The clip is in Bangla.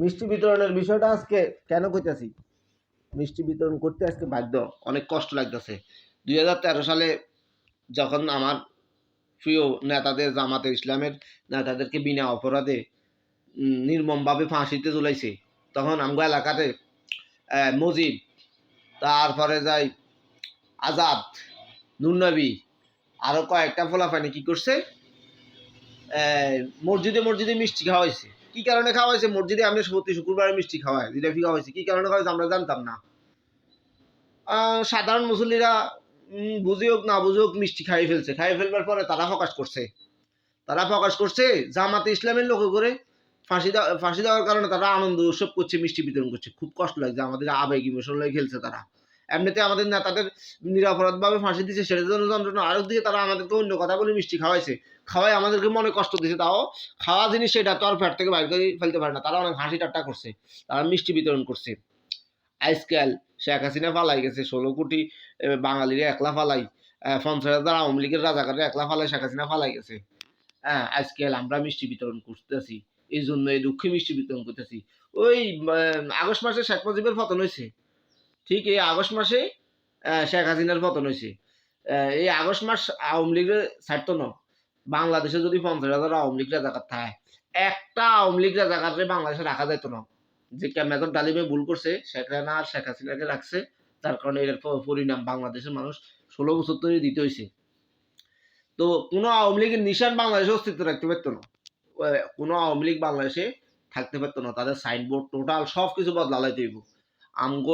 মিষ্টি বিতরণের বিষয়টা আজকে কেন কইতাছি? মিষ্টি বিতরণ করতে আজকে বাধ্য। অনেক কষ্ট লাগতেছে। দুই হাজার তেরো সালে যখন আমার প্রিয় নেতাদের জামাতে ইসলামের নেতাদেরকে বিনা অপরাধে নির্মমভাবে ফাঁসিতে ঝুলাইছে, তখন আমগো এলাকাতে মজিব তারপরে যাই আজাদ নুনবী আরও কয়েকটা ফলাফানি কি করছে? মসজিদে মসজিদে মিষ্টি খাওয়া হয়েছে কি কারণে খাওয়া হয়েছে মসজিদে আমি প্রতি শুক্রবারে মিষ্টি খাওয়াই জিলাপি খাওয়া হয়েছে কি কারণে খাওয়া হয়েছে আমরা জানতাম না। সাধারণ মুসল্লিরা বুঝি হোক না বুঝে হোক মিষ্টি খাইয়ে ফেলছে। খাইয়ে ফেলবার পরে তারা প্রকাশ করছে। তারা প্রকাশ করছে জামাতে ইসলামের লোক করে ফাঁসি দেওয়া, ফাঁসি দেওয়ার কারণে তারা আনন্দ উৎসব করছে, মিষ্টি বিতরণ করছে। খুব কষ্ট লাগছে, আমাদের আবেগ ইমোশন খেলছে তারা। এমনিতে আমাদের নেতাদের নিরাপরাধভাবে ফাঁসি দিচ্ছে সেটা জন্য যন্ত্রণা। আরও দিকে তারা আমাদেরকে অন্য কথা বলে মিষ্টি খাওয়াইছে। খাওয়াই আমাদেরকে মনে কষ্ট দিচ্ছে তাও খাওয়া জিনিস সেটা তো আর ফ্যাট থেকে বাইর করে ফেলতে পারে না। তারা অনেক হাসি ঠাট্টা করছে, তারা মিষ্টি বিতরণ করছে। আজকাল শেখ হাসিনা ফালাই গেছে, ষোলো কোটি বাঙালিরা একলা ফালাই পঞ্চাশ হাজার আওয়ামী লীগের রাজাকাররা একলা ফালাই, শেখ হাসিনা ফালাই গেছে। হ্যাঁ আজকাল আমরা মিষ্টি বিতরণ করতেছি, এই জন্য এই দুঃখে মিষ্টি বিতরণ করতেছি। ওই আগস্ট মাসে শেখ মুজিবের পতন হয়েছে। ঠিক এই আগস্ট মাসে শেখ হাসিনার পতন হয়েছে। এই আগস্ট মাস আওয়ামী লীগের ছাড়তো না বাংলাদেশে যদি পঞ্চাশ হাজার আওয়ামী লীগ রাজাকার থাকে, একটা আওয়ামী লীগ রাজাকাররে বাংলাদেশে রাখা যেত না। যে মেজর ডালিমে ভুল করছে, শেখ রানা আর শেখ হাসিনাকে রাখছে তার কারণে এর পরিণাম বাংলাদেশের মানুষ ষোলো বছর ধরে দিতে হয়েছে। তো কোনো আওয়ামী লীগের নিশান বাংলাদেশে অস্তিত্ব রাখতে পারতো না। কোনো আওয়ামী লীগ বাংলাদেশে থাকতে পারতো না। তাদের সাইনবোর্ড টোটাল সব কিছু বদলালাই তৈব আমগো